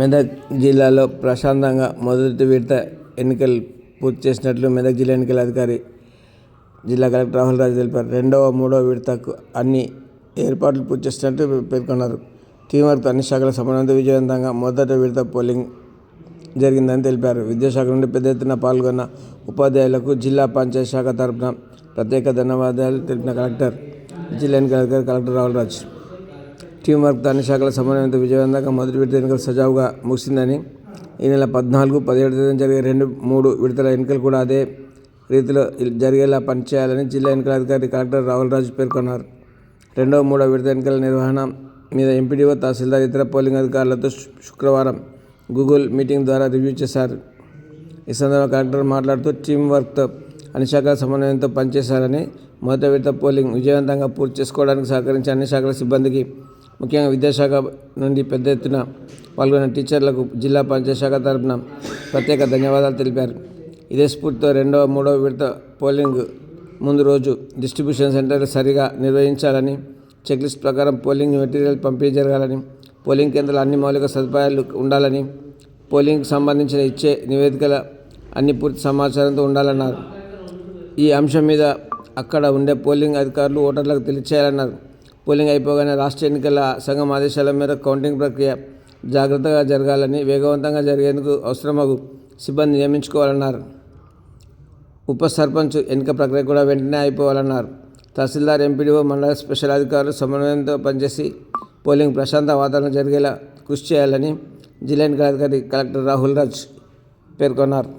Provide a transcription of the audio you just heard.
మెదక్ జిల్లాలో ప్రశాంతంగా మొదటి విడత ఎన్నికలు పూర్తి చేసినట్లు మెదక్ జిల్లా ఎన్నికల అధికారి జిల్లా కలెక్టర్ రాహుల్ రాజు తెలిపారు. రెండవ మూడవ విడతకు అన్ని ఏర్పాట్లు పూర్తి చేసినట్టు పేర్కొన్నారు. టీం అన్ని శాఖల సమన్వయంతో విజయవంతంగా మొదటి విడత పోలింగ్ జరిగిందని తెలిపారు. విద్యాశాఖ నుండి పెద్ద ఎత్తున పాల్గొన్న ఉపాధ్యాయులకు జిల్లా పంచాయతీ శాఖ తరపున ప్రత్యేక ధన్యవాదాలు తెలిపిన కలెక్టర్ జిల్లా ఎన్నికల అధికారి collector Rahul Raj. Team work అన్ని శాఖల సమన్వయంతో విజయవంతంగా మొదటి విడత ఎన్నికలు సజావుగా ముగిసిందని ఈ నెల పద్నాలుగు పదిహేడు తేదీన జరిగే రెండు మూడు విడతల ఎన్నికలు కూడా అదే రీతిలో జరిగేలా పనిచేయాలని జిల్లా ఎన్నికల అధికారి కలెక్టర్ రాహుల్ రాజు పేర్కొన్నారు. రెండవ మూడో విడత ఎన్నికల నిర్వహణ మీద ఎంపీడీఓ తహసీల్దార్ ఇతర పోలింగ్ అధికారులతో శుక్రవారం గూగుల్ మీటింగ్ ద్వారా రివ్యూ చేశారు. ఈ సందర్భంగా కలెక్టర్ మాట్లాడుతూ టీం వర్క్తో అన్ని శాఖల సమన్వయంతో పనిచేశారని మొదటి విడత పోలింగ్ విజయవంతంగా పూర్తి చేసుకోవడానికి సహకరించే అన్ని శాఖల సిబ్బందికి ముఖ్యంగా విద్యాశాఖ నుండి పెద్ద ఎత్తున పాల్గొన్న టీచర్లకు జిల్లా పంచాయతీ శాఖ తరపున ప్రత్యేక ధన్యవాదాలు తెలిపారు. ఇదే స్ఫూర్తితో రెండవ మూడవ విడత పోలింగ్ ముందు రోజు డిస్ట్రిబ్యూషన్ సెంటర్లు సరిగా నిర్వహించాలని చెక్లిస్ట్ ప్రకారం పోలింగ్ మెటీరియల్ పంపిణీ జరగాలని పోలింగ్ కేంద్రాలు అన్ని మౌలిక సదుపాయాలు ఉండాలని పోలింగ్కి సంబంధించిన ఇచ్చే నివేదికల అన్ని పూర్తి సమాచారంతో ఉండాలన్నారు. ఈ అంశం మీద అక్కడ ఉండే పోలింగ్ అధికారులు ఓటర్లకు తెలియచేయాలన్నారు. పోలింగ్ అయిపోగానే రాష్ట్ర ఎన్నికల సంఘం ఆదేశాల మేరకు కౌంటింగ్ ప్రక్రియ జాగ్రత్తగా జరగాలని వేగవంతంగా జరిగేందుకు అవసరమగు సిబ్బంది నియమించుకోవాలన్నారు. ఉప సర్పంచ్ ఎన్నిక ప్రక్రియ కూడా వెంటనే అయిపోవాలన్నారు. తహసీల్దార్ ఎంపీడీఓ మండల స్పెషల్ అధికారులు సమన్వయంతో పనిచేసి పోలింగ్ ప్రశాంత వాతావరణం జరిగేలా కృషి చేయాలని జిల్లా ఎన్నికల అధికారి కలెక్టర్ రాహుల్ రాజ్ పేర్కొన్నారు.